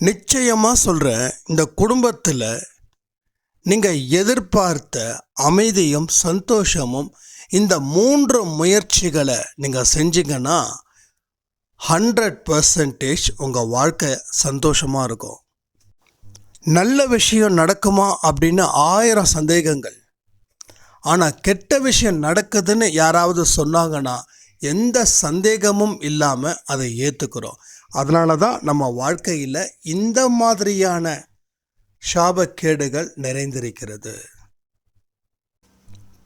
நிச்சயமாக சொல்கிறேன் இந்த குடும்பத்தில் நீங்கள் எதிர்பார்த்த அமைதியும் சந்தோஷமும் இந்த மூன்று முயற்சிகளை நீங்கள் செஞ்சீங்கன்னா ஹண்ட்ரட் பர்சன்டேஜ் உங்கள் வாழ்க்கை சந்தோஷமாக இருக்கும். நல்ல விஷயம் நடக்குமா அப்படின்னு ஆயிரம் சந்தேகங்கள். ஆனால் கெட்ட விஷயம் நடக்குதுன்னு யாராவது சொன்னாங்கன்னா எந்த சந்தேகமும் இல்லாமல் அதை ஏற்றுக்கிறோம் அதனால தான் நம்ம வாழ்க்கையில் இந்த மாதிரியான சாபக்கேடுகள் நிறைந்திருக்கிறது.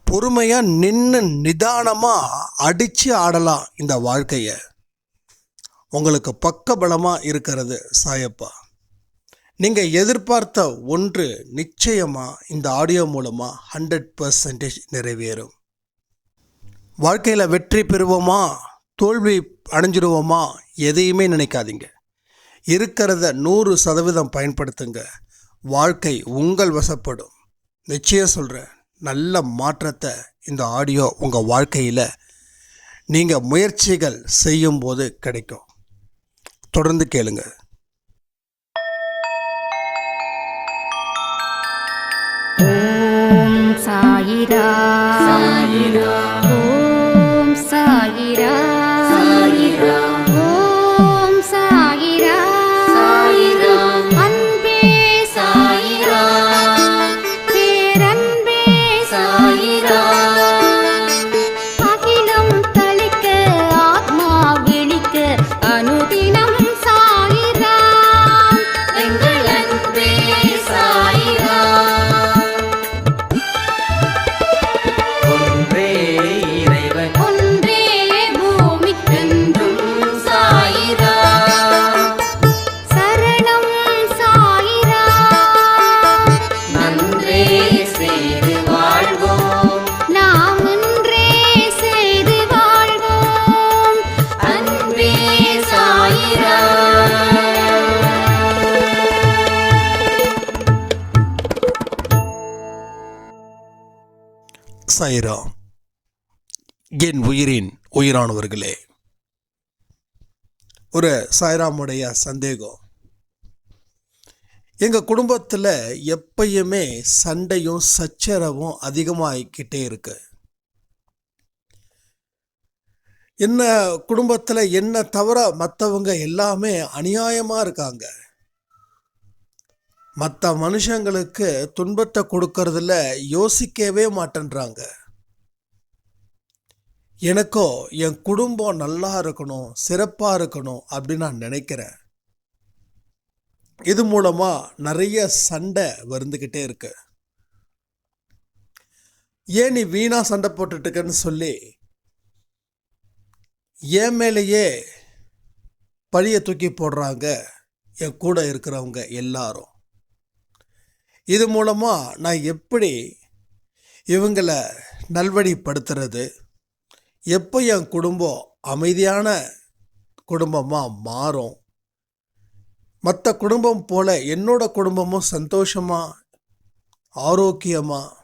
பொறுமையாக நின்று நிதானமாக அடித்து ஆடலாம் இந்த வாழ்க்கையை. உங்களுக்கு பக்கபலமாக இருக்கிறது சாயப்பா. நீங்கள் எதிர்பார்த்த ஒன்று நிச்சயமாக இந்த ஆடியோ மூலமாக ஹண்ட்ரட் பர்சன்டேஜ் நிறைவேறும். வாழ்க்கையில் வெற்றி பெறுவோமா? தோல்வி அடைஞ்சிடுவோமா எதையுமே நினைக்காதீங்க. இருக்கிறத நூறு சதவீதம் பயன்படுத்துங்க. வாழ்க்கை உங்கள் வசப்படும். நிச்சயம் சொல்கிறேன் நல்ல மாற்றத்தை இந்த ஆடியோ உங்கள் வாழ்க்கையில் நீங்கள் முயற்சிகள் செய்யும்போது கிடைக்கும். தொடர்ந்து கேளுங்க. சாயிரா சாயிரா உயிரானவர்களே ஒரு சாய்ராமுடைய சந்தேகம். எங்கள் குடும்பத்தில் எப்பயுமே சண்டையும் சச்சரவும் அதிகமாகிக்கிட்டே இருக்கு. என்ன குடும்பத்தில் என்ன தவிர மற்றவங்க எல்லாமே அநியாயமாக இருக்காங்க. மற்ற மனுஷங்களுக்கு துன்பத்தை கொடுக்கறதுல யோசிக்கவே மாட்டேன்றாங்க. எனக்கோ என் குடும்பம் நல்லா இருக்கணும் சிறப்பாக இருக்கணும் அப்படின்னு நான் நினைக்கிறேன். இது மூலமாக நிறைய சண்டை வந்துக்கிட்டே இருக்கு. ஏன் நீ வீணாக சண்டை போட்டுட்டுக்கன்னு சொல்லி என் மேலேயே பழியை தூக்கி போடுறாங்க என் கூட இருக்கிறவங்க எல்லாரும். இது மூலமாக நான் எப்படி இவங்களை நல்வழிப்படுத்துறது? எப்போ என் குடும்பம் அமைதியான குடும்பமாக மாறும்? மற்ற குடும்பம் போல என்னோட குடும்பமும் சந்தோஷமாக ஆரோக்கியமாக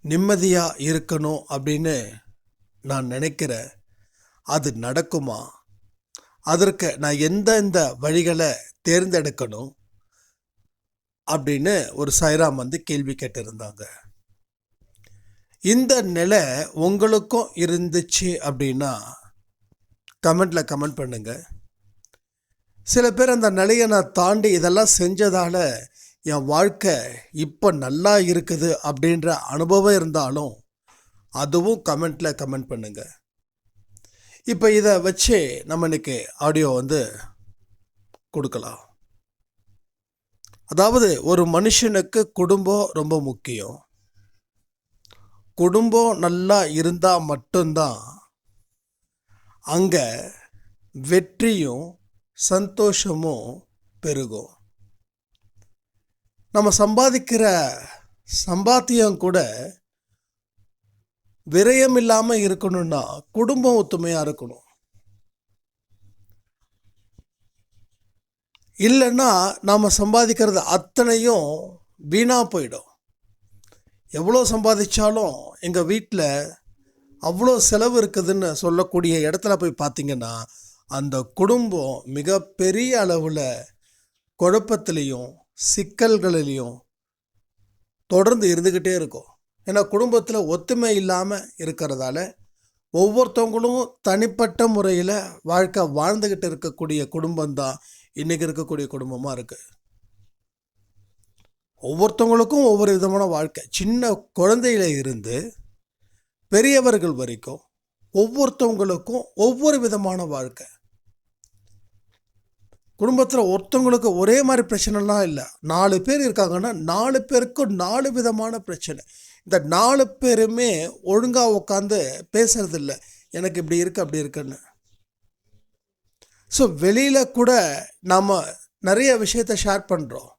நிம்மதியாக இருக்கணும் அப்படின்னு நான் நினைக்கிறேன். அது நடக்குமா? அதற்கு நான் எந்தெந்த வழிகளை தேர்ந்தெடுக்கணும்? அப்படின்னு ஒரு சாய்ராம் வந்து கேள்வி கேட்டிருந்தாங்க. இந்த நிலை உங்களுக்கும் இருந்துச்சு அப்படின்னா கமெண்டில் கமெண்ட் பண்ணுங்க. சில பேர் அந்த நிலையை நான் தாண்டி இதெல்லாம் செஞ்சதால என் வாழ்க்கை இப்போ நல்லா இருக்குது அப்படின்ற அனுபவம் இருந்தாலும் அதுவும் கமெண்ட்டில் கமெண்ட் பண்ணுங்க. இப்போ இதை வச்சு நம்ம இன்னைக்கு ஆடியோ வந்து கொடுக்கலாம். அதாவது ஒரு மனுஷனுக்கு குடும்பம் ரொம்ப முக்கியம். குடும்பம் நல்லா இருந்தால் மட்டும்தான் அங்கே வெற்றியும் சந்தோஷமும் பெருகும். நம்ம சம்பாதிக்கிற சம்பாத்தியம் கூட விரயம் இல்லாமல் இருக்கணும்னா குடும்பம் ஒத்துமையாக இருக்கணும். இல்லைன்னா நாம் சம்பாதிக்கிறது அத்தனையும் வீணாக போயிடும். எவ்வளோ சம்பாதிச்சாலும் எங்கள் வீட்டில் அவ்வளோ செலவு இருக்குதுன்னு சொல்லக்கூடிய இடத்துல போய் பார்த்தீங்கன்னா அந்த குடும்பம் மிகப்பெரிய அளவில் குழப்பத்திலையும் சிக்கல்களிலையும் தொடர்ந்து இருந்துக்கிட்டே இருக்கும். ஏன்னா குடும்பத்தில் ஒத்துமை இல்லாமல் இருக்கிறதால ஒவ்வொருத்தவங்களும் தனிப்பட்ட முறையில் வாழ்க்கை வாழ்ந்துக்கிட்டு இருக்கக்கூடிய குடும்பம்தான். இன்றைக்கி இருக்கக்கூடிய குடும்பமாக இருக்குது. ஒவ்வொருத்தவங்களுக்கும் ஒவ்வொரு விதமான வாழ்க்கை. சின்ன குழந்தையில இருந்து பெரியவர்கள் வரைக்கும் ஒவ்வொருத்தவங்களுக்கும் ஒவ்வொரு விதமான வாழ்க்கை. குடும்பத்தில் ஒருத்தவங்களுக்கு ஒரே மாதிரி பிரச்சனைலாம் இல்லை. நாலு பேர் இருக்காங்கன்னா நாலு பேருக்கும் நாலு விதமான பிரச்சனை. இந்த நாலு பேருமே ஒழுங்காக உட்காந்து பேசுறதில்ல. எனக்கு இப்படி இருக்கு அப்படி இருக்குன்னு. ஸோ வெளியில் கூட நாம் நிறைய விஷயத்த ஷேர் பண்ணுறோம்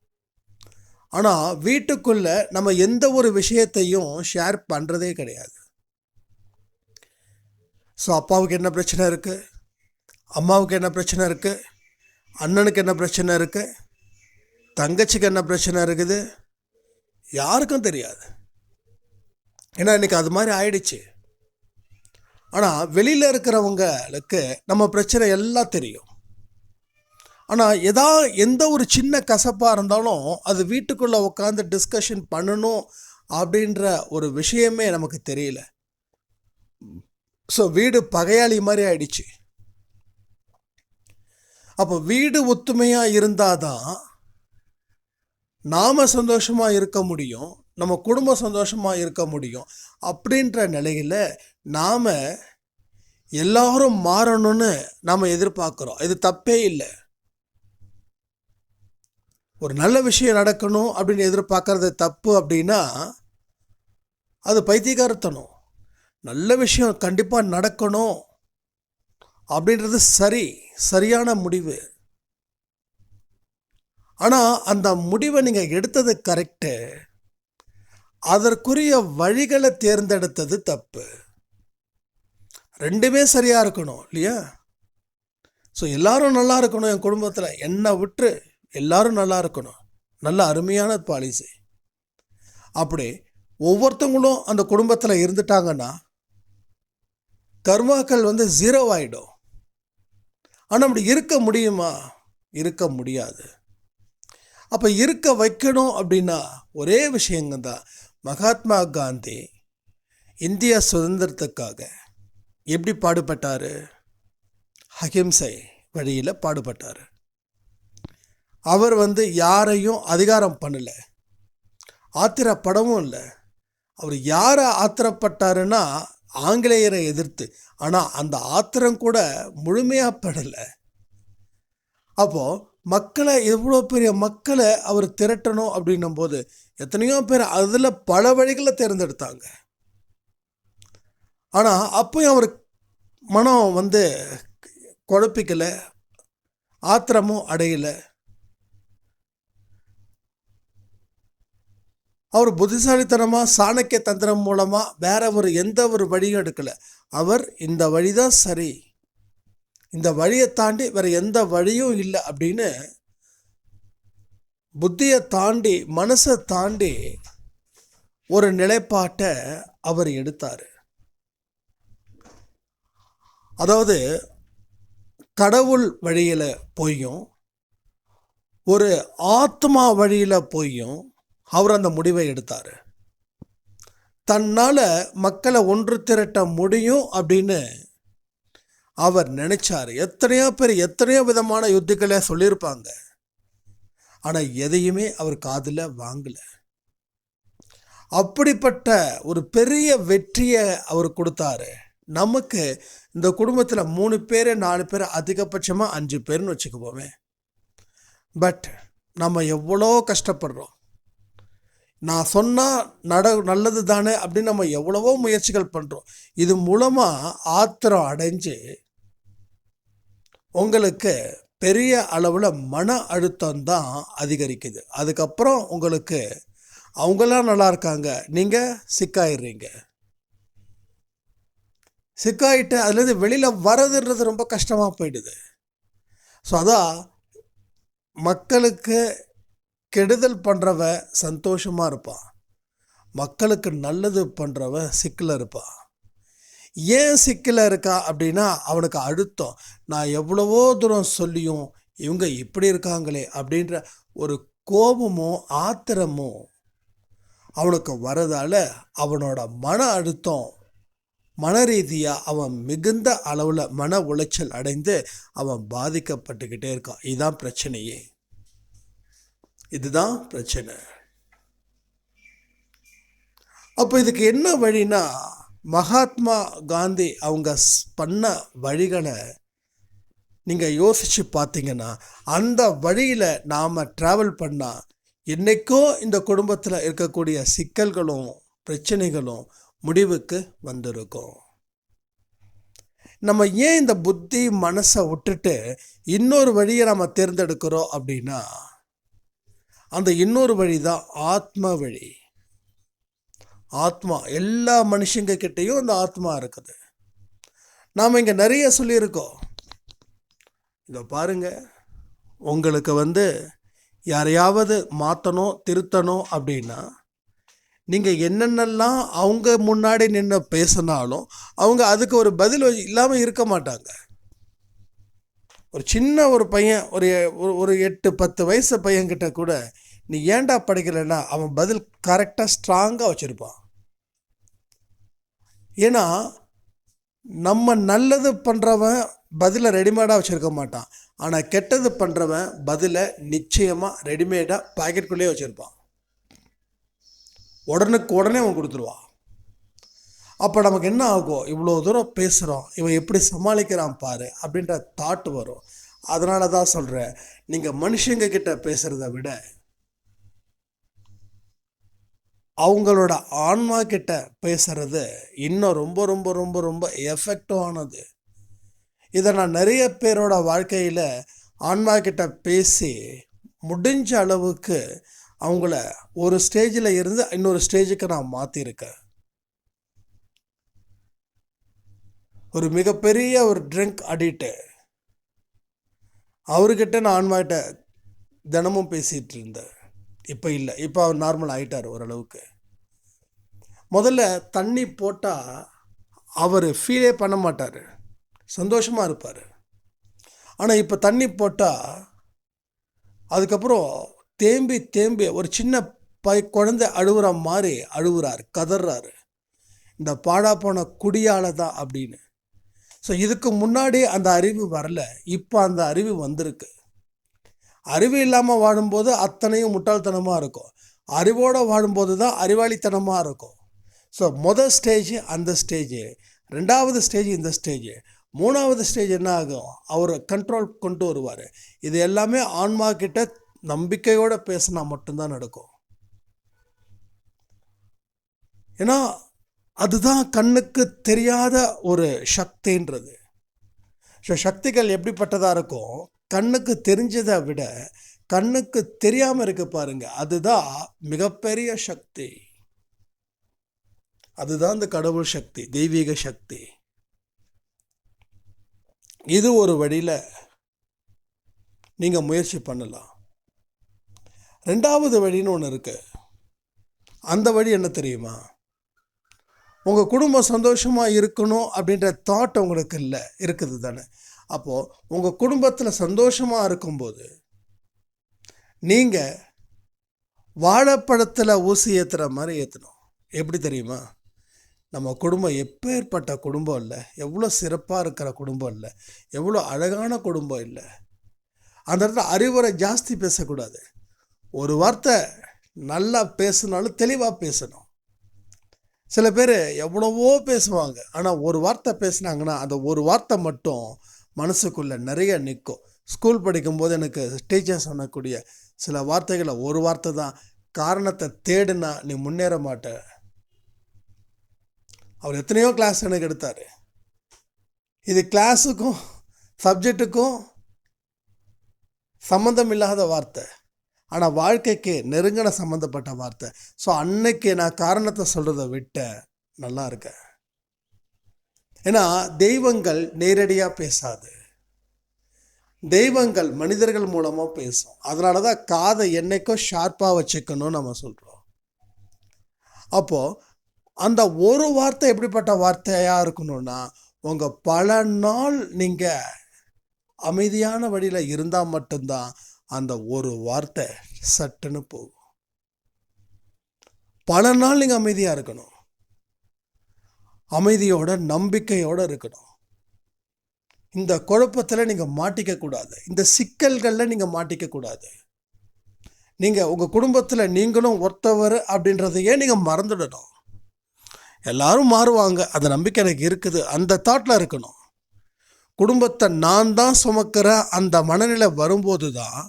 ஆனால் வீட்டுக்குள்ளே நம்ம எந்த ஒரு விஷயத்தையும் ஷேர் பண்ணுறதே கிடையாது. ஸோ அப்பாவுக்கு என்ன பிரச்சனை இருக்குது அம்மாவுக்கு என்ன பிரச்சனை இருக்குது அண்ணனுக்கு என்ன பிரச்சனை இருக்குது தங்கச்சிக்கு என்ன பிரச்சனை இருக்குது? யாருக்கும் தெரியாது. ஏன்னா இன்றைக்கி அது மாதிரி ஆயிடுச்சு. ஆனால் வெளியில் இருக்கிறவங்களுக்கு நம்ம பிரச்சனை எல்லாம் தெரியும். ஆனால் எதா எந்த ஒரு சின்ன கசப்பாக இருந்தாலும் அது வீட்டுக்குள்ளே உட்காந்து டிஸ்கஷன் பண்ணணும் அப்படின்ற ஒரு விஷயமே நமக்கு தெரியல. ஸோ வீடு பகையாளி மாதிரி ஆயிடுச்சு. அப்போ வீடு ஒத்துமையாக இருந்தால் தான் நாம் சந்தோஷமாக இருக்க முடியும் நம்ம குடும்பம் சந்தோஷமாக இருக்க முடியும் அப்படின்ற நிலையில் நாம் எல்லாரும் மாறணும்னு நாம் எதிர்பார்க்குறோம். இது தப்பே இல்லை. ஒரு நல்ல விஷயம் நடக்கணும் அப்படின்னு எதிர்பார்க்கறது தப்பு அப்படின்னா அது பைத்தியகாரத்தனம் நல்ல விஷயம் கண்டிப்பாக நடக்கணும் அப்படின்றது சரி சரியான முடிவு. ஆனால் அந்த முடிவை நீங்கள் எடுத்தது கரெக்டு அதற்குரிய வழிகளை தேர்ந்தெடுத்தது தப்பு. ரெண்டுமே சரியாக இருக்கணும் இல்லையா? ஸோ எல்லாரும் நல்லா இருக்கணும் என் குடும்பத்தில். என்னை விட்டு எல்லாரும் நல்லா இருக்கணும். நல்ல அருமையான பாலிசி அப்படி ஒவ்வொருத்தவங்களும் அந்த குடும்பத்தில் இருந்துட்டாங்கன்னா கர்மாக்கள் வந்து ஜீரோ ஆகிடும் ஆனால் அப்படி இருக்க முடியுமா? இருக்க முடியாது. அப்போ இருக்க வைக்கணும் அப்படின்னா ஒரே விஷயங்க தான் மகாத்மா காந்தி இந்திய சுதந்திரத்துக்காக எப்படி பாடுபட்டார்? அஹிம்சை வழியில் பாடுபட்டார். அவர் வந்து யாரையும் அதிகாரம் பண்ணலை. ஆத்திரப்படவும் இல்லை. அவர் யாரை ஆத்திரப்பட்டாருன்னா ஆங்கிலேயரை எதிர்த்து. ஆனால் அந்த ஆத்திரம் கூட முழுமையாக படலை. அப்போது மக்களை எவ்வளோ பெரிய மக்களை அவர் திரட்டணும் அப்படின்னும் போது எத்தனையோ பேர் அதில் பல வழிகளை தேர்ந்தெடுத்தாங்க. ஆனால் அப்போயும் அவர் மனம் வந்து குழப்பிக்கலை ஆத்திரமும் அடையலை. அவர் புத்திசாலித்தனமாக சாணக்கிய தந்திரம் மூலமாக வேற ஒரு எந்த ஒரு வழியும் எடுக்கலை. அவர் இந்த வழி தான் சரி. இந்த வழியை தாண்டி வேறு எந்த வழியும் இல்லை அப்படின்னு புத்தியை தாண்டி மனசை தாண்டி ஒரு நிலைப்பாட்டை அவர் எடுத்தார். அதாவது கடவுள் வழியில் போயும் ஒரு ஆத்மா வழியில் போயும் அவர் அந்த முடிவை எடுத்தார். தன்னால் மக்களை ஒன்று திரட்ட முடியும் அப்படின்னு அவர் நினைச்சார். எத்தனையோ பேர் எத்தனையோ விதமான யுத்திகளை சொல்லியிருப்பாங்க. ஆனால் எதையுமே அவர் காதில் வாங்கலை. அப்படிப்பட்ட ஒரு பெரிய வெற்றியை அவர் கொடுத்தாரு. நமக்கு இந்த குடும்பத்தில் மூணு பேர் நாலு பேர் அதிகபட்சமாக அஞ்சு பேர்னு வச்சுக்குவோமே. பட் நம்ம எவ்வளோ கஷ்டப்படுறோம். நான் சொன்னால் நட நல்லது தானே அப்படின்னு நம்ம எவ்வளவோ முயற்சிகள் பண்ணுறோம் இது மூலமாக ஆத்திரம் அடைஞ்சு உங்களுக்கு பெரிய அளவில் மன அழுத்தம் தான் அதிகரிக்குது. அதுக்கப்புறம் உங்களுக்கு அவங்களாம் நல்லா இருக்காங்க. நீங்கள் சிக்காயிடுறீங்க. சிக்காயிட்டு அதுலேருந்து வெளியில் வரதுன்றது ரொம்ப கஷ்டமாக போயிடுது. ஸோ அதான் மக்களுக்கு கெடுதல் பண்ணுறவ சந்தோஷமாக இருப்பான் மக்களுக்கு நல்லது பண்ணுறவ சிக்கில் இருப்பான் ஏன் சிக்கில் இருக்கா அப்படின்னா அவனுக்கு அழுத்தம். நான் எவ்வளவோ தூரம் சொல்லியும் இவங்க இப்படி இருக்காங்களே அப்படின்ற ஒரு கோபமோ ஆத்திரமோ அவனுக்கு வரதால அவனோட மன அழுத்தம் மன ரீதியாக அவன் மிகுந்த அளவில் மன உளைச்சல் அடைந்து அவன் பாதிக்கப்பட்டுக்கிட்டே இருக்கான். இதுதான் பிரச்சனையே. இதுதான் பிரச்சனை. அப்போ இதுக்கு என்ன வழினா மகாத்மா காந்தி அவங்க ஸ்- பண்ண வழிகளை நீங்கள் யோசித்து பார்த்தீங்கன்னா அந்த வழியில் நாம் ட்ராவல் பண்ணால் என்றைக்கோ இந்த குடும்பத்தில் இருக்கக்கூடிய சிக்கல்களும் பிரச்சனைகளும் முடிவுக்கு வந்திருக்கும். நம்ம ஏன் இந்த புத்தி மனசை விட்டுட்டு இன்னொரு வழியை நம்ம தேர்ந்தெடுக்கிறோம் அப்படின்னா அந்த இன்னொரு வழி தான் ஆத்ம வழி. ஆத்மா எல்லா மனுஷங்க கிட்டேயும் அந்த ஆத்மா இருக்குது. நாம் இங்கே நிறைய சொல்லியிருக்கோம். இதை பாருங்க. உங்களுக்கு வந்து யாரையாவது மாற்றணும் திருத்தணும் அப்படின்னா நீங்கள் என்னென்னலாம் அவங்க முன்னாடி நின்று பேசினாலும் அவங்க அதுக்கு ஒரு பதில் இல்லாமல் இருக்க மாட்டாங்க. ஒரு சின்ன ஒரு பையன் ஒரு- ஒரு எட்டு பத்து வயசு பையன்கிட்ட கூட நீ ஏன்டா படிக்கலைன்னா அவன் பதில் கரெக்டாக ஸ்ட்ராங்காக வச்சுருப்பான். ஏன்னா நம்ம நல்லது பண்ணுறவன் பதிலை ரெடிமேடாக வச்சுருக்க மாட்டான். ஆனால் கெட்டது பண்ணுறவன் பதிலை நிச்சயமாக ரெடிமேடாக பாக்கெட்டுக்குள்ளேயே வச்சுருப்பான். உடனுக்கு உடனே அவன் கொடுத்துருவான். அப்போ நமக்கு என்ன ஆகும் இவ்வளோ தூரம் பேசுகிறோம் இவன் எப்படி சமாளிக்கிறான் பாரு அப்படின்ற தாட் வரும். அதனால தான் சொல்கிறேன் நீங்கள் மனுஷங்க கிட்ட பேசுகிறத விட அவங்களோட ஆன்மா கிட்ட பேசுறது இன்னும் ரொம்ப ரொம்ப ரொம்ப ரொம்ப எஃபெக்டிவானது இதை நான் நிறைய பேரோட வாழ்க்கையில் ஆன்மா கிட்ட பேசி முடிஞ்ச அளவுக்கு அவங்கள ஒரு ஸ்டேஜில் இருந்து இன்னொரு ஸ்டேஜுக்கு நான் மாற்றிருக்கேன் ஒரு மிகப்பெரிய ஒரு ட்ரிங்க் அடிக்ட்டு அவர்கிட்ட நான் ஆன்மாகிட்ட தினமும் பேசிகிட்டு இருந்தேன். இப்போ இல்லை. இப்போ அவர் நார்மல் ஆகிட்டார் ஓரளவுக்கு. முதல்ல தண்ணி போட்டால் அவர் ஃபீலே பண்ண மாட்டார். சந்தோஷமாக இருப்பார். ஆனால் இப்போ தண்ணி போட்டால் அதுக்கப்புறம் தேம்பி தேம்பி ஒரு சின்ன பை குழந்தை அழுகுற மாதிரி அழுகுறாரு கதறாரு. இந்த பாடா போன குடியால தான் அப்படின்னு. ஸோ இதுக்கு முன்னாடி அந்த அறிவு வரல. இப்போ அந்த அறிவு வந்திருக்கு. அறிவு இல்லாமல் வாழும்போது அத்தனையும் முட்டாள்தனமாக இருக்கும். அறிவோடு வாழும்போது தான் அறிவாளித்தனமாக இருக்கும். ஸோ மொதல் ஸ்டேஜ் அந்த ஸ்டேஜ் ரெண்டாவது ஸ்டேஜ் இந்த ஸ்டேஜ் மூணாவது ஸ்டேஜ் என்ன ஆகும்? அவர் கண்ட்ரோல் கொண்டு வருவார். இது எல்லாமே ஆன்மா கிட்ட நம்பிக்கையோடு பேசினா மட்டும்தான் நடக்கும். ஏன்னா அதுதான் கண்ணுக்கு தெரியாத ஒரு சக்தின்றது. ஸோ சக்திகள் எப்படிப்பட்டதாக இருக்கும்? கண்ணுக்கு தெரிஞ்சதை விட கண்ணுக்கு தெரியாமல் இருக்கு பாருங்க. அதுதான் மிகப்பெரிய சக்தி. அதுதான் இந்த கடவுள் சக்தி தெய்வீக சக்தி. இது ஒரு வழியில் நீங்கள் முயற்சி பண்ணலாம். ரெண்டாவது வழின்னு ஒன்று இருக்குது அந்த வழி என்ன தெரியுமா? உங்கள் குடும்பம் சந்தோஷமாக இருக்கணும் அப்படின்ற தாட் உங்களுக்கு இல்லை இருக்குது தானே. அப்போது உங்கள் குடும்பத்தில் சந்தோஷமாக இருக்கும்போது நீங்கள் வாழைப்பழத்தில் ஊசி ஏற்றுற மாதிரி ஏற்றணும் எப்படி தெரியுமா? நம்ம குடும்பம் எப்பேற்பட்ட குடும்பம் இல்லை எவ்வளோ சிறப்பாக இருக்கிற குடும்பம் இல்லை எவ்வளோ அழகான குடும்பம் இல்லை. அந்த இடத்துல அறிவுரை ஜாஸ்தி பேசக்கூடாது. ஒரு வார்த்தை நல்லா பேசினாலும் தெளிவாக பேசணும். சில பேர் எவ்வளவோ பேசுவாங்க ஆனால் ஒரு வார்த்தை பேசினாங்கன்னா அந்த ஒரு வார்த்தை மட்டும் மனசுக்குள்ளே நிறைய நிற்கும். ஸ்கூல் படிக்கும்போது எனக்கு டீச்சர் சொன்னக்கூடிய சில வார்த்தைகளை ஒரு வார்த்தை தான் காரணத்தை தேடுனா நீ முன்னேற மாட்ட. அவர் எத்தனையோ கிளாஸ் எனக்கு எடுத்தார். இது கிளாஸுக்கும் சப்ஜெக்ட்டுக்கும் சம்மந்தம் இல்லாத வார்த்தை. ஆனால் வாழ்க்கைக்கு நெருங்கின சம்மந்தப்பட்ட வார்த்தை. ஸோ அன்னைக்கு நான் காரணத்தை சொல்கிறத விட்ட நல்லா இருக்கேன். ஏன்னா தெய்வங்கள் நேரடியாக பேசாது. தெய்வங்கள் மனிதர்கள் மூலமாக பேசும். அதனால தான் காதை என்றைக்கும் ஷார்ப்பாக வச்சுக்கணும்னு நம்ம சொல்கிறோம் அப்போது அந்த ஒரு வார்த்தை எப்படிப்பட்ட வார்த்தையாக இருக்கணும்னா உங்கள் பல நாள் நீங்கள் அமைதியான வழியில் இருந்தால் மட்டும்தான் அந்த ஒரு வார்த்தை சட்டுன்னு போகும். பல நாள் நீங்கள் அமைதியாக இருக்கணும். அமைதியோட நம்பிக்கையோட இருக்கணும். இந்த குழப்பத்தில் நீங்கள் மாட்டிக்கக்கூடாது இந்த சிக்கல்களில் நீங்கள் மாட்டிக்கக்கூடாது நீங்கள் உங்கள் குடும்பத்தில் நீங்களும் ஒருத்தவர் அப்படின்றதையே நீங்கள் மறந்துடணும். எல்லாரும் மாறுவாங்க. அந்த நம்பிக்கை எனக்கு இருக்குது. அந்த தாட்டில் இருக்கணும். குடும்பத்தை நான் தான் சுமக்கிற அந்த மனநிலை வரும்போது தான்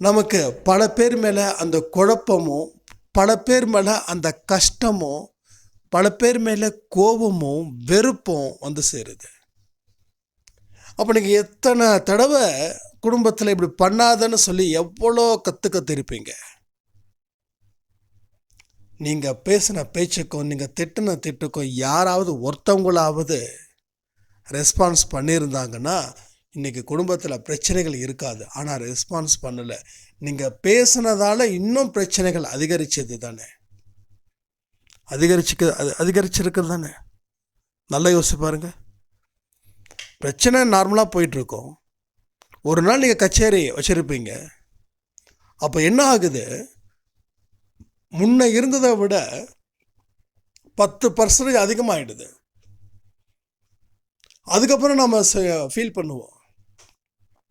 நமக்கு பல பேர் மேலே அந்த குழப்பமும் பல பேர் மேலே அந்த கஷ்டமும் பல பேர் மேலே கோபமும் வெறுப்பும் வந்து சேருது. அப்போ நீங்கள் எத்தனை தடவை குடும்பத்தில் இப்படி பண்ணாதன்னு சொல்லி எவ்வளோ கற்று கற்றுருப்பீங்க நீங்கள் பேசின பேச்சுக்கும் நீங்கள் திட்டின திட்டுக்கும் யாராவது ஒருத்தவங்களாவது ரெஸ்பான்ஸ் பண்ணியிருந்தாங்கன்னா இன்றைக்கி குடும்பத்தில் பிரச்சனைகள் இருக்காது. ஆனால் ரெஸ்பான்ஸ் பண்ணலை. நீங்கள் பேசுனதால இன்னும் பிரச்சனைகள் அதிகரிச்சது தானே? அதிகரிச்சுக்க அது அதிகரிச்சிருக்கிறது தானே? நல்லா யோசிச்சு பாருங்க. பிரச்சனை நார்மலாக போயிட்டுருக்கோம். ஒரு நாள் நீங்கள் கச்சேரி வச்சுருப்பீங்க. அப்போ என்ன ஆகுது? முன்ன இருந்ததை விட பத்து பர்சன்டேஜ் அதிகமாகிடுது அதுக்கப்புறம் நம்ம ஃபீல் பண்ணுவோம்.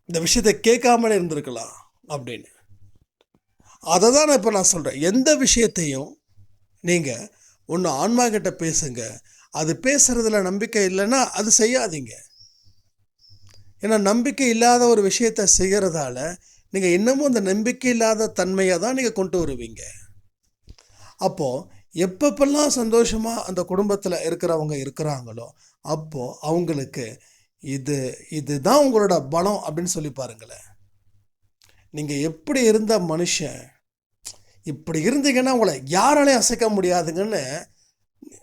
இந்த விஷயத்தை கேட்காமலே இருந்திருக்கலாம் அப்படின்னு. அதை தான் நான் இப்போ நான் சொல்கிறேன் எந்த விஷயத்தையும் நீங்கள் ஒன்று ஆன்மா கிட்ட பேசுங்க. அது பேசுகிறதுல நம்பிக்கை இல்லைன்னா அது செய்யாதீங்க. ஏன்னா நம்பிக்கை இல்லாத ஒரு விஷயத்தை செய்கிறதால நீங்கள் இன்னமும் அந்த நம்பிக்கை இல்லாத தன்மையை தான் நீங்கள் கொண்டு வருவீங்க. அப்போது எப்பப்பெல்லாம் சந்தோஷமாக அந்த குடும்பத்தில் இருக்கிறவங்க இருக்கிறாங்களோ அப்போது அவங்களுக்கு இது இதுதான் உங்களோட பலம் அப்படின்னு சொல்லி பாருங்களேன். நீங்கள் எப்படி இருந்த மனுஷன் இப்படி இருந்தீங்கன்னா உங்களை யாராலையும் அசைக்க முடியாதுங்கன்னு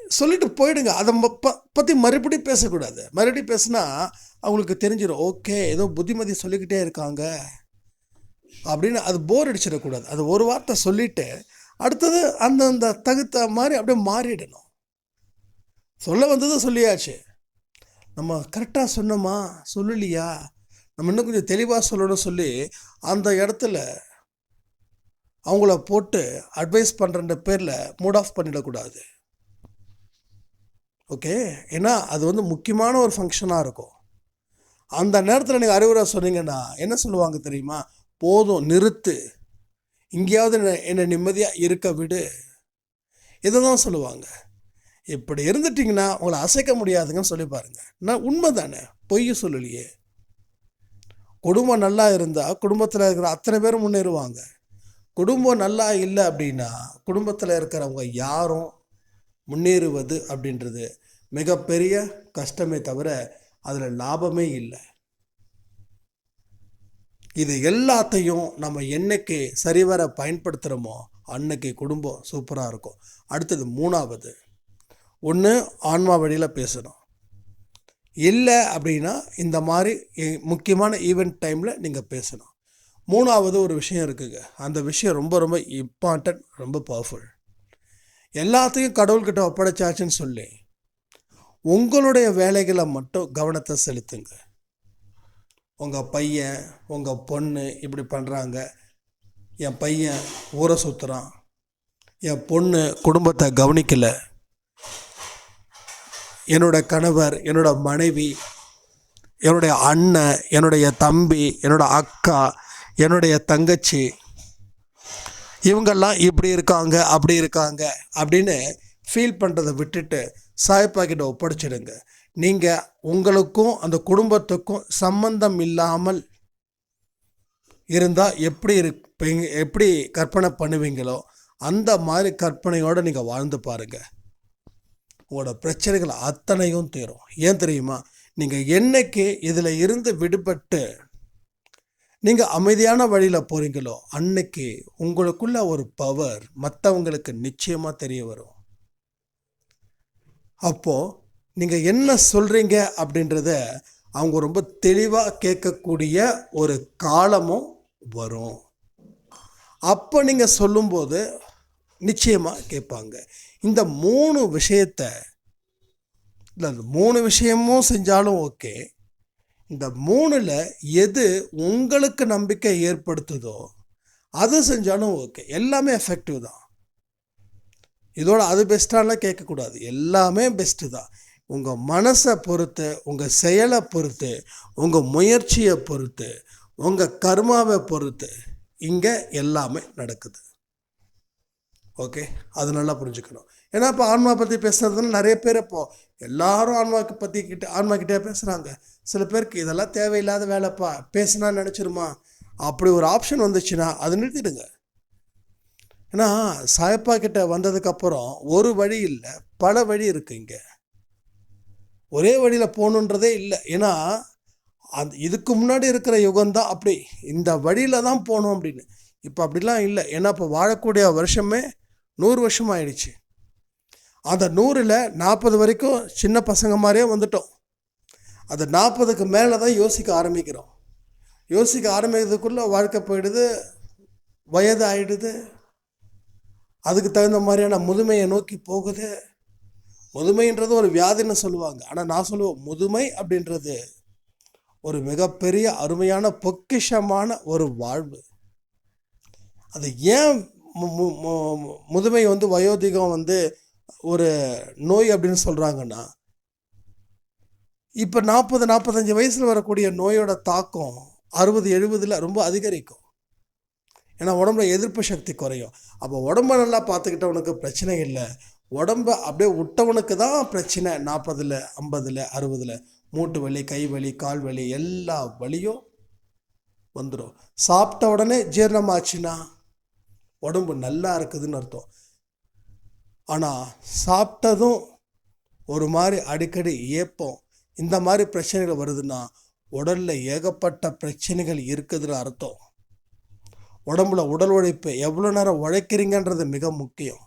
சொல்லிட்டு போயிடுங்க. அதை ப பற்றி மறுபடியும் பேசக்கூடாது. மறுபடியும் பேசுனா அவங்களுக்கு தெரிஞ்சிடும் ஓகே ஏதோ புத்திமதி சொல்லிக்கிட்டே இருக்காங்க அப்படின்னு அது போர் அடிச்சிடக்கூடாது. அது ஒரு வார்த்தை சொல்லிட்டு அடுத்தது அந்தந்த தகுத்த மாதிரி அப்படியே மாறிடணும். சொல்ல வந்ததை சொல்லியாச்சு. நம்ம கரெக்டாக சொன்னோமா? சொல்லலையா? நம்ம இன்னும் கொஞ்சம் தெளிவாக சொல்லணும்னு சொல்லி அந்த இடத்துல அவங்கள போட்டு அட்வைஸ் பண்ணுற பேரில் மூட் ஆஃப் பண்ணிடக்கூடாது. ஓகே ஏன்னா அது வந்து முக்கியமான ஒரு ஃபங்க்ஷனாக இருக்கும். அந்த நேரத்தில் நீங்கள் அறிவுரை சொன்னீங்கன்னா என்ன சொல்லுவாங்க தெரியுமா? போதும் நிறுத்து. இங்கேயாவது என்னை என்னை நிம்மதியாக இருக்க விடு. இதை தான் சொல்லுவாங்க. இப்படி இருந்துட்டிங்கன்னா உங்களை அசைக்க முடியாதுங்கன்னு சொல்லி பாருங்கள் நான் உண்மை தானே பொய் சொல்லலையே. குடும்பம் நல்லா இருந்தால் குடும்பத்தில் இருக்கிற அத்தனை பேரும் முன்னேறுவாங்க. குடும்பம் நல்லா இல்லை அப்படின்னா குடும்பத்தில் இருக்கிறவங்க யாரும் முன்னேறுவது அப்படின்றது மிகப்பெரிய கஷ்டமே தவிர அதில் லாபமே இல்லை. இது எல்லாத்தையும் நம்ம என்னைக்கு சரிவர பயன்படுத்துகிறோமோ அன்னைக்கு குடும்பம் சூப்பராக இருக்கும். அடுத்தது மூணாவது. ஒன்று ஆன்மா வழியில் பேசணும். இல்லை அப்படின்னா இந்த மாதிரி முக்கியமான ஈவெண்ட் டைமில் நீங்கள் பேசணும். மூணாவது ஒரு விஷயம் இருக்குங்க. அந்த விஷயம் ரொம்ப ரொம்ப இம்பார்ட்டன்ட் ரொம்ப பவர்ஃபுல் எல்லாத்தையும் கடவுள்கிட்ட ஒப்படைச்சாச்சுன்னு சொல்லி உங்களுடைய வேலைகளை மட்டும் கவனத்தை செலுத்துங்க. உங்கள் பையன் உங்கள் பொண்ணு இப்படி பண்ணுறாங்க என் பையன் ஊரை சுற்றுறான் என் பொண்ணு குடும்பத்தை கவனிக்கலை. என்னோட கணவர் என்னோட மனைவி என்னுடைய அண்ணன் என்னுடைய தம்பி என்னோட அக்கா என்னுடைய தங்கச்சி இவங்கெல்லாம் இப்படி இருக்காங்க அப்படி இருக்காங்க அப்படின்னு ஃபீல் பண்ணுறதை விட்டுட்டு சாய் கிட்ட ஒப்படைச்சிடுங்க. நீங்கள் உங்களுக்கும் அந்த குடும்பத்துக்கும் சம்பந்தம் இல்லாமல் இருந்தால் எப்படி இருப்பீங்க எப்படி கற்பனை பண்ணுவீங்களோ அந்த மாதிரி கற்பனையோடு நீங்கள் வாழ்ந்து பாருங்கள் உங்களோட பிரச்சனைகள் அத்தனையும் தீரும். ஏன் தெரியுமா? நீங்கள் என்னைக்கு இதில் இருந்து விடுபட்டு நீங்கள் அமைதியான வழியில் போகிறீங்களோ அன்னைக்கு உங்களுக்குள்ள ஒரு பவர் மற்றவங்களுக்கு நிச்சயமாக தெரிய வரும். அப்போது நீங்கள் என்ன சொல்கிறீங்க அப்படின்றத அவங்க ரொம்ப தெளிவாக கேட்கக்கூடிய ஒரு காலமும் வரும். அப்போ நீங்கள் சொல்லும்போது நிச்சயமாக கேட்பாங்க. இந்த மூணு விஷயத்த இல்லை மூணு விஷயமும் செஞ்சாலும் ஓகே. இந்த மூணில் எது உங்களுக்கு நம்பிக்கை ஏற்படுத்துதோ அது செஞ்சாலும் ஓகே எல்லாமே எஃபெக்டிவ் தான். இதோட அது பெஸ்ட்டாலாம் கேட்கக்கூடாது. எல்லாமே பெஸ்ட்டு தான். உங்கள் மனசை பொறுத்து உங்கள் செயலை பொறுத்து உங்கள் முயற்சியை பொறுத்து உங்கள் கர்மாவை பொறுத்து இங்கே எல்லாமே நடக்குது. ஓகே அது நல்லா புரிஞ்சுக்கணும். ஏன்னா இப்போ ஆன்மா பற்றி பேசுறதுன்னு நிறைய பேர் இப்போ எல்லாரும் ஆன்மாக்கு பற்றி கிட்ட ஆன்மா கிட்டே பேசுகிறாங்க சில பேருக்கு இதெல்லாம் தேவையில்லாத வேலைப்பா பேசுனா நினச்சிருமா? அப்படி ஒரு ஆப்ஷன் வந்துச்சுன்னா அதை நிறுத்திடுங்க. ஏன்னா சாயப்பா கிட்ட வந்ததுக்கப்புறம் ஒரு வழி இல்லை பல வழி இருக்கு இங்கே. ஒரே வழியில் போகணுன்றதே இல்லை. ஏன்னா அந்த இதுக்கு முன்னாடி இருக்கிற யுகம் தான் அப்படி. இந்த வழியில் தான் போகணும் அப்படின்னு. இப்போ அப்படிலாம் இல்லை. ஏன்னா இப்போ வாழக்கூடிய வருஷமே நூறு வருஷம் ஆயிடுச்சு அந்த நூறில் நாற்பது வரைக்கும் சின்ன பசங்க மாதிரியே வந்துட்டோம். அந்த நாற்பதுக்கு மேலே தான் யோசிக்க ஆரம்பிக்கிறோம். யோசிக்க ஆரம்பிக்கிறதுக்குள்ளே வாழ்க்கை போயிடுது வயது ஆயிடுது அதுக்கு தகுந்த மாதிரியான முதுமையை நோக்கி போகுது. முதுமைன்றது ஒரு வியாதின்னு சொல்லுவாங்க. ஆனால் நான் சொல்லுவேன் முதுமை அப்படின்றது ஒரு மிகப்பெரிய அருமையான பொக்கிஷமான ஒரு வாழ்வு. அது ஏன் முதுமை வந்து வயோதிகம் வந்து ஒரு நோய் அப்படின்னு சொல்கிறாங்கன்னா இப்போ நாற்பது நாற்பத்தஞ்சு வயசில் வரக்கூடிய நோயோட தாக்கம் அறுபது எழுபதில் ரொம்ப அதிகரிக்கும். ஏன்னா உடம்புல எதிர்ப்பு சக்தி குறையும். அப்போ உடம்ப நல்லா பார்த்துக்கிட்டவனுக்கு பிரச்சனை இல்லை. உடம்ப அப்படியே விட்டவனுக்கு தான் பிரச்சனை. நாற்பதில் ஐம்பதில் அறுபதில். மூட்டு வலி கை வலி கால் வலி எல்லா வலியும் வந்துடும் சாப்பிட்ட உடனே ஜீரணமாச்சுன்னா உடம்பு நல்லா இருக்குதுன்னு அர்த்தம். ஆனால் சாப்பிட்டதும் ஒரு மாதிரி அடிக்கடி ஏப்பம். இந்த மாதிரி பிரச்சனைகள் வருதுன்னா உடலில் ஏகப்பட்ட பிரச்சனைகள் இருக்குதுன்னு அர்த்தம். உடம்புல உடல் உழைப்பு எவ்வளோ நேரம் உழைக்கிறீங்கன்றது மிக முக்கியம்.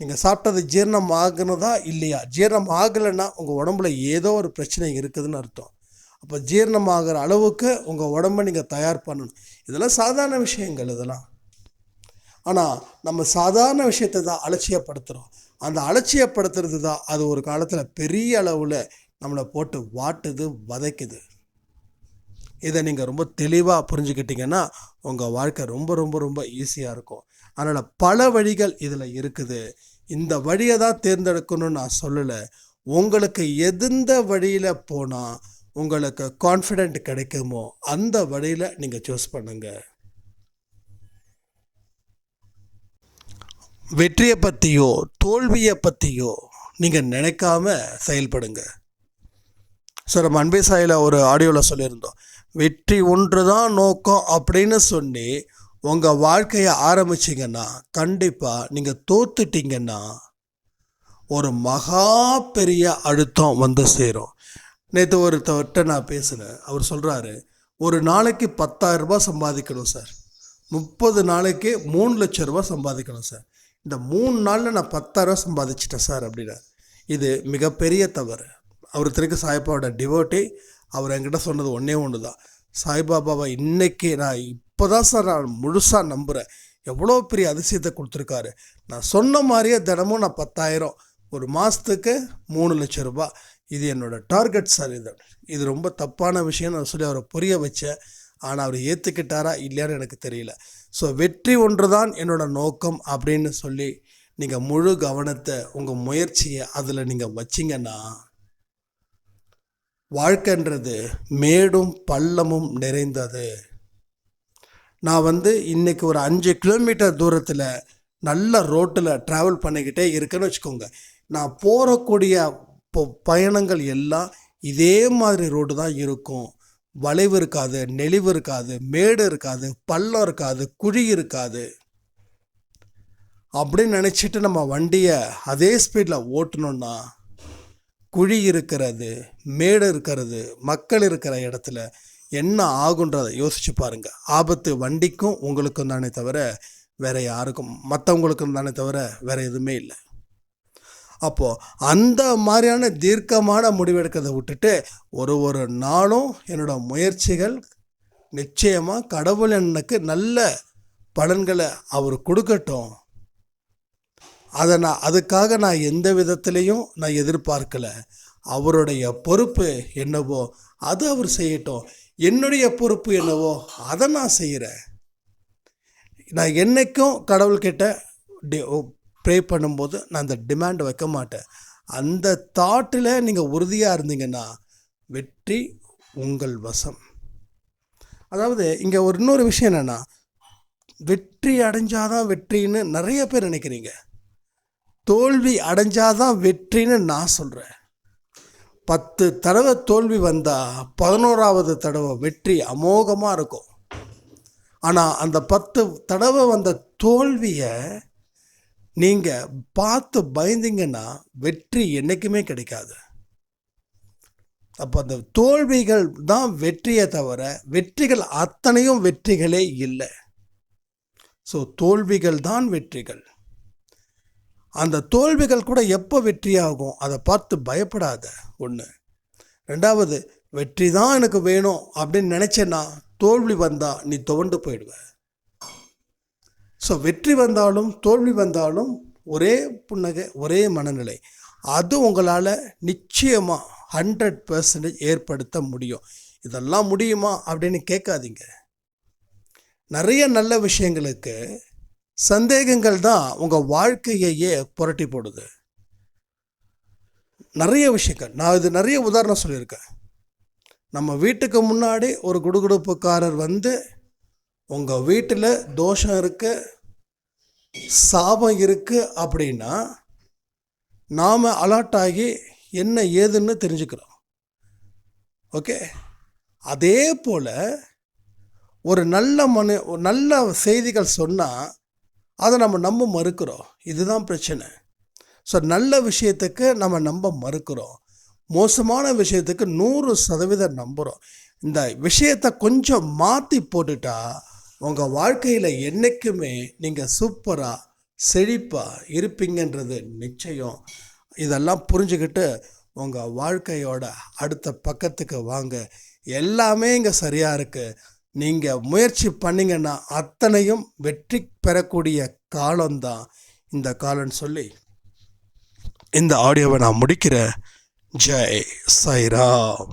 நீங்கள் சாப்பிட்டது ஜீரணம் ஆகுனதா இல்லையா? ஜீரணம் ஆகலைன்னா உங்கள் உடம்புல ஏதோ ஒரு பிரச்சனை இருக்குதுன்னு அர்த்தம். அப்போ ஜீரணம் ஆகிற அளவுக்கு உங்கள் உடம்பை நீங்கள் தயார் பண்ணணும். இதெல்லாம் சாதாரண விஷயங்கள் இதெல்லாம். ஆனால் நம்ம சாதாரண விஷயத்தை தான் அலட்சியப்படுத்துகிறோம் அந்த அலட்சியப்படுத்துறது தான் அது ஒரு காலத்தில் பெரிய அளவில் நம்மளை போட்டு வாட்டுது வதைக்குது. இதை நீங்கள் ரொம்ப தெளிவாக புரிஞ்சுக்கிட்டீங்கன்னா உங்கள் வாழ்க்கை ரொம்ப ரொம்ப ரொம்ப ஈஸியாக இருக்கும். அதனால் பல வழிகள் இதில் இருக்குது. இந்த வழியை தான் தேர்ந்தெடுக்கணும்னு நான் சொல்லலை. உங்களுக்கு எந்த வழியில் போனால் உங்களுக்கு கான்ஃபிடென்ட் கிடைக்குமோ அந்த வழியில் நீங்கள் சூஸ் பண்ணுங்கள் வெற்றியை பற்றியோ தோல்வியை பற்றியோ நீங்கள் நினைக்காம செயல்படுங்க. சார் நம்ம அன்பே சாயில் ஒரு ஆடியோவில் சொல்லியிருந்தோம். வெற்றி ஒன்று தான் நோக்கம் அப்படின்னு சொல்லி உங்கள் வாழ்க்கையை ஆரம்பிச்சிங்கன்னா கண்டிப்பாக நீங்கள் தோத்துட்டீங்கன்னா ஒரு மகா பெரிய அழுத்தம் வந்து சேரும். நேற்று ஒருத்தவர்கிட்ட நான் பேசினேன். அவர் சொல்கிறாரு ஒரு நாளைக்கு பத்தாயிரரூபா சம்பாதிக்கணும் சார். முப்பது நாளைக்கு மூணு லட்ச ரூபாய் சம்பாதிக்கணும் சார். இந்த மூணு நாளில் நான் 10000 சம்பாதிச்சிட்டேன் சார் அப்படின்னா. இது மிகப்பெரிய தவறு. அவர் திருக்கு சாய்பாவோட டிவோட்டி அவர் என்கிட்ட சொன்னது ஒன்றே ஒன்று தான் சாய்பாபாவை இன்றைக்கி நான் இப்போ தான் சார் நான் முழுசாக நம்புகிறேன் எவ்வளோ பெரிய அதிசயத்தை கொடுத்துருக்காரு. நான் சொன்ன மாதிரியே தினமும் நான் பத்தாயிரம். ஒரு மாதத்துக்கு மூணு லட்சம் ரூபாய் இது என்னோட டார்கெட் சார் இது. இது ரொம்ப தப்பான விஷயம் நான் சொல்லி அவரை புரிய வச்சேன். ஆனால் அவர் ஏற்றுக்கிட்டாரா இல்லையான்னு எனக்கு தெரியல. ஸோ வெற்றி ஒன்று தான் என்னோடய நோக்கம் அப்படின்னு சொல்லி நீங்கள் முழு கவனத்தை உங்கள் முயற்சியை அதில் நீங்கள் வச்சிங்கன்னா வாழ்க்கைன்றது மேடும் பள்ளமும் நிறைந்தது. நான் வந்து இன்றைக்கி ஒரு அஞ்சு கிலோமீட்டர் தூரத்தில் நல்ல ரோட்டில் ட்ராவல் பண்ணிக்கிட்டே இருக்கேன்னு வச்சுக்கோங்க. நான் போகக்கூடிய பயணங்கள் எல்லாம் இதே மாதிரி ரோடு தான் இருக்கும். வளைவு இருக்காது நெளிவு இருக்காது மேடு இருக்காது பள்ளம் இருக்காது குழி இருக்காது. அப்படின்னு நினச்சிட்டு நம்ம வண்டியை அதே ஸ்பீடில் ஓட்டணுன்னா குழி இருக்கிறது மேடு இருக்கிறது மக்கள் இருக்கிற இடத்துல என்ன ஆகுன்றதை யோசிச்சு பாருங்கள் ஆபத்து வண்டிக்கும் உங்களுக்கும் தானே தவிர வேறு யாருக்கும் மற்றவங்களுக்கும் தானே தவிர வேறு எதுவுமே இல்லை. அப்போது அந்த மாதிரியான தீர்க்கமான முடிவெடுக்கிறத விட்டுட்டு ஒரு ஒரு நாளும் என்னோட முயற்சிகள் நிச்சயமாக கடவுள் எனக்கு நல்ல பலன்களை அவர் கொடுக்கட்டும். அதை நான் அதுக்காக நான் எந்த விதத்துலேயும் நான் எதிர்பார்க்கல. அவருடைய பொறுப்பு என்னவோ அது அவர் செய்யட்டும். என்னுடைய பொறுப்பு என்னவோ அதை நான் செய்கிறேன் நான் என்றைக்கும் கடவுள்கிட்ட ப்ரே பண்ணும்போது நான் அந்த டிமாண்ட் வைக்க மாட்டேன். அந்த தாட்டில் நீங்கள் உறுதியாக இருந்தீங்கன்னா வெற்றி உங்கள் வசம். அதாவது இங்கே ஒரு இன்னொரு விஷயம் என்னென்னா வெற்றி அடைஞ்சாதான் வெற்றின்னு நிறைய பேர் நினைக்கிறீங்க. தோல்வி அடைஞ்சாதான் வெற்றின்னு நான் சொல்கிறேன் பத்து தடவை தோல்வி வந்தால் பதினோராவது தடவை வெற்றி அமோகமாக இருக்கும். ஆனால் அந்த பத்து தடவை வந்த தோல்வியை நீங்கள் பார்த்து பயந்தீங்கன்னா வெற்றி என்றைக்குமே கிடைக்காது. அப்போ அந்த தோல்விகள் தான் வெற்றியை தவிர வெற்றிகள் அத்தனையும் வெற்றிகளே இல்லை. ஸோ தோல்விகள் தான் வெற்றிகள். அந்த தோல்விகள் கூட எப்போ வெற்றியாகும்? அதை பார்த்து பயப்படாத ஒன்று ரெண்டாவது வெற்றி தான் எனக்கு வேணும் அப்படின்னு நினச்சேன்னா தோல்வி வந்தால் நீ துவண்டு போயிடுவேன் ஸோ வெற்றி வந்தாலும் தோல்வி வந்தாலும் ஒரே புன்னகை ஒரே மனநிலை. அது உங்களால் நிச்சயமாக ஹண்ட்ரட் பர்சன்டேஜ் ஏற்படுத்த முடியும். இதெல்லாம் முடியுமா அப்படின்னு கேட்காதீங்க. நிறைய நல்ல விஷயங்களுக்கு சந்தேகங்கள் தான் உங்கள் வாழ்க்கையையே புரட்டி போடுது. நிறைய விஷயங்கள். நான் இது நிறைய உதாரணம் சொல்லியிருக்கேன். நம்ம வீட்டுக்கு முன்னாடி ஒரு குடுகுடுப்புக்காரர் வந்து உங்கள் வீட்டில் தோஷம் இருக்கு சாபம் இருக்கு அப்படின்னா நாம் அலர்ட் ஆகி என்ன ஏதுன்னு தெரிஞ்சுக்கிறோம். ஓகே அதே போல் ஒரு நல்ல மனு ஒரு நல்ல செய்திகள் சொன்னால் அதை நம்ம நம்ப மறுக்கிறோம். இதுதான் பிரச்சனை. ஸோ நல்ல விஷயத்துக்கு நம்ம நம்ப மறுக்கிறோம். மோசமான விஷயத்துக்கு நூறு சதவீதம் நம்புகிறோம் இந்த விஷயத்தை கொஞ்சம் மாற்றி போட்டுட்டா உங்கள் வாழ்க்கையில் என்றைக்குமே நீங்கள் சூப்பராக செழிப்பாக இருப்பீங்கன்றது நிச்சயம். இதெல்லாம் புரிஞ்சுக்கிட்டு உங்கள் வாழ்க்கையோட அடுத்த பக்கத்துக்கு வாங்க. எல்லாமே இங்கே சரியாக இருக்குது நீங்கள் முயற்சி பண்ணிங்கன்னா அத்தனையும் வெற்றி பெறக்கூடிய காலம்தான் இந்த காலம்னு சொல்லி இந்த ஆடியோவை நான் முடிக்கிறேன். ஜெய் சாய்ராம்.